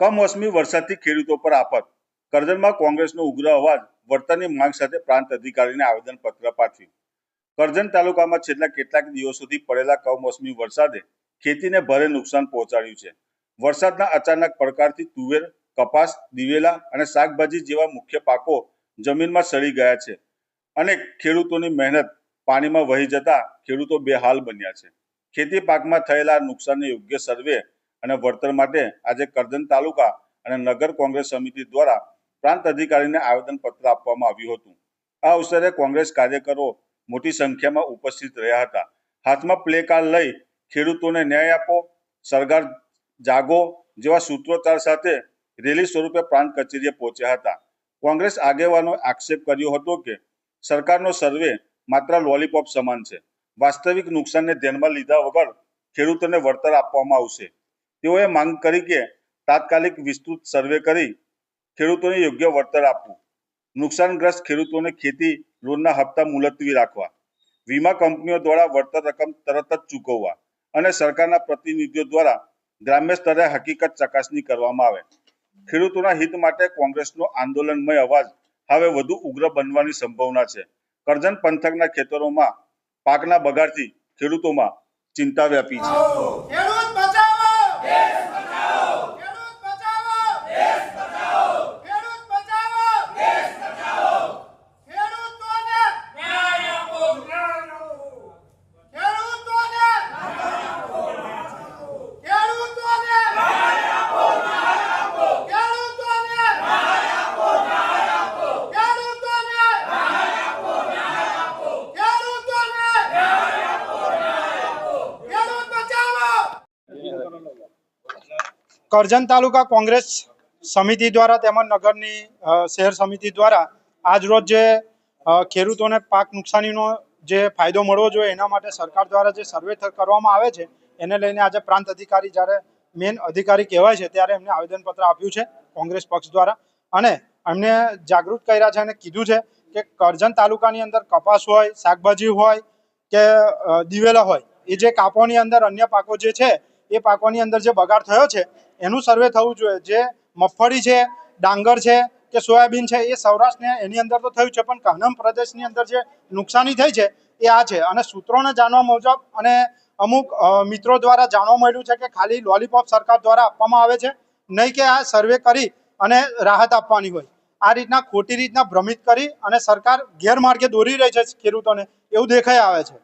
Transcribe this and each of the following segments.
કમોસમી વરસાદથી ખેડૂતો પર આફત. કરજણમાં કોંગ્રેસનો ઉગ્ર અવાજ, વળતરની માંગ સાથે પ્રાંત અધિકારીને આવેદનપત્ર પાઠવ્યું. કરજણ તાલુકામાં છેલ્લા કેટલાક દિવસોથી પડેલા કમોસમી વરસાદે ખેતીને ભારે નુકસાન પહોંચાડ્યું છે. વરસાદના અચાનક પડકારથી તુવેર, કપાસ, દિવેલા અને શાકભાજી જેવા મુખ્ય પાકો જમીનમાં સડી ગયા છે અને ખેડૂતોની મહેનત પાણીમાં વહી જતા ખેડૂતો બેહાલ બન્યા છે. ખેતી પાકમાં થયેલા નુકસાનને યોગ્ય સર્વે અને વળતર માટે આજે કરજણ તાલુકા અને નગર કોંગ્રેસ સમિતિ દ્વારા પ્રાંત અધિકારીને આવેદનપત્ર આપવામાં આવ્યું હતું. આ અવસરે કોંગ્રેસ કાર્યકરો મોટી સંખ્યામાં ઉપસ્થિત રહ્યા હતા. હાથમાં પ્લે કાર્ડ લઈ ખેડૂતોને ન્યાય આપો, સરકાર જાગો જેવા સૂત્રોચ્ચાર સાથે રેલી સ્વરૂપે પ્રાંત કચેરીએ પહોંચ્યા હતા. કોંગ્રેસ આગેવાનો આક્ષેપ કર્યો હતો કે સરકારનો સર્વે માત્ર લોલીપોપ સમાન છે. વાસ્તવિક નુકસાનને ધ્યાનમાં લીધા વગર ખેડૂતોને વળતર આપવામાં આવશે. તેઓએ માંગ કરી કે તાત્કાલિક વિસ્તૃત સર્વે કરી ખેડૂતોને યોગ્ય વળતર આપવું. નુકસાનગ્રસ્ત ખેડૂતોને ખેતી લોનના હપ્તા મુલતવી રાખવા. વીમા કંપનીઓ દ્વારા વળતર રકમ તરત જ ચૂકવવા અને સરકારના પ્રતિનિધિઓ દ્વારા ગ્રામ્ય સ્તરે હકીકત ચકાસણી કરવામાં આવે. ખેડૂતોના હિત માટે કોંગ્રેસનો આંદોલનમય અવાજ હવે વધુ ઉગ્ર બનવાની સંભાવના છે. કરજણ પંથકના ખેતરોમાં પાકના બગાડથી ખેડૂતોમાં ચિંતા વ્યાપી છે ખેડૂત બચાવો દેશ બચાવો ખેડૂત બચાવો દેશ બચાવો ખેડૂત બચાવો દેશ બચાવો ખેડૂતોને ન્યાય આપો ખેડૂતોને ખેડૂતોને ખેડૂતોને ખેડૂતોને ખેડૂત બચાવો કરજણ તાલુકા કોંગ્રેસ સમિતિ દ્વારા તેમજ નગરની શહેર સમિતિ દ્વારા આજરોજ જે ખેડૂતોને પાક નુકસાનીનો જે ફાયદો મળવો જોઈએ એના માટે સરકાર દ્વારા જે સર્વે કરવામાં આવે છે, એને લઈને આજે પ્રાંત અધિકારી જ્યારે મેન અધિકારી કહેવાય છે ત્યારે એમને આવેદનપત્ર આપ્યું છે કોંગ્રેસ પક્ષ દ્વારા. અને એમને જાગૃત કર્યા છે અને કીધું છે કે કરજણ તાલુકાની અંદર કપાસ હોય, શાકભાજી હોય કે દિવેલા હોય, એ જે કાપોની અંદર અન્ય પાકો જે છે, એ પાકોની અંદર જે બગાડ થયો છે એનું સર્વે થવું જોઈએ. જે મગફળી છે, ડાંગર છે કે સોયાબીન છે, એ સૌરાષ્ટ્રને એની અંદર તો થયું છે, પણ કાનમ પ્રદેશની અંદર જે નુકસાની થઈ છે, એ આ છે. અને સૂત્રોને જાણવા મુજબ અને અમુક મિત્રો દ્વારા જાણવા મળ્યું છે કે ખાલી લોલીપોપ સરકાર દ્વારા આપવામાં આવે છે, નહીં કે આ સર્વે કરી અને રાહત આપવાની હોય. આ રીતના ખોટી રીતના ભ્રમિત કરી અને સરકાર ગેરમાર્ગે દોરી રહી છે ખેડૂતોને. એવું દેખાઈ આવે છે.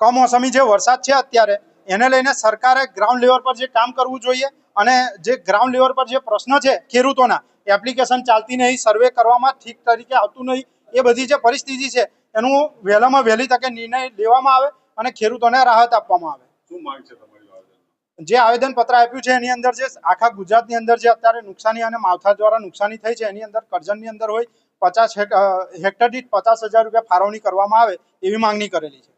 કમોસમી જે વરસાદ છે અત્યારે એને લઈને સરકારે ગ્રાઉન્ડ લેવલ પર જે કામ કરવું જોઈએ અને જે ગ્રાઉન્ડ લેવલ પર જે પ્રશ્ન છે ખેડૂતોના એપ્લિકેશન ચાલતી નહીં સર્વે કરવામાં ઠીક તરીકે આવતું નહીં એ બધી જે પરિસ્થિતિ છે એનું વહેલામાં વહેલી તકે નિર્ણય લેવામાં આવે અને ખેડૂતોને રાહત આપવામાં આવે. શું માંગ છે જે આવેદન પત્ર આપ્યું છે એની અંદર જે આખા ગુજરાતની અંદર જે અત્યારે નુકસાની અને માવઠા દ્વારા નુકસાની થઈ છે એની અંદર કરજણની અંદર હોય પચાસ હેક્ટર દીઠ પચાસ હજાર રૂપિયા ફાળવણી કરવામાં આવે એવી માંગણી કરેલી છે.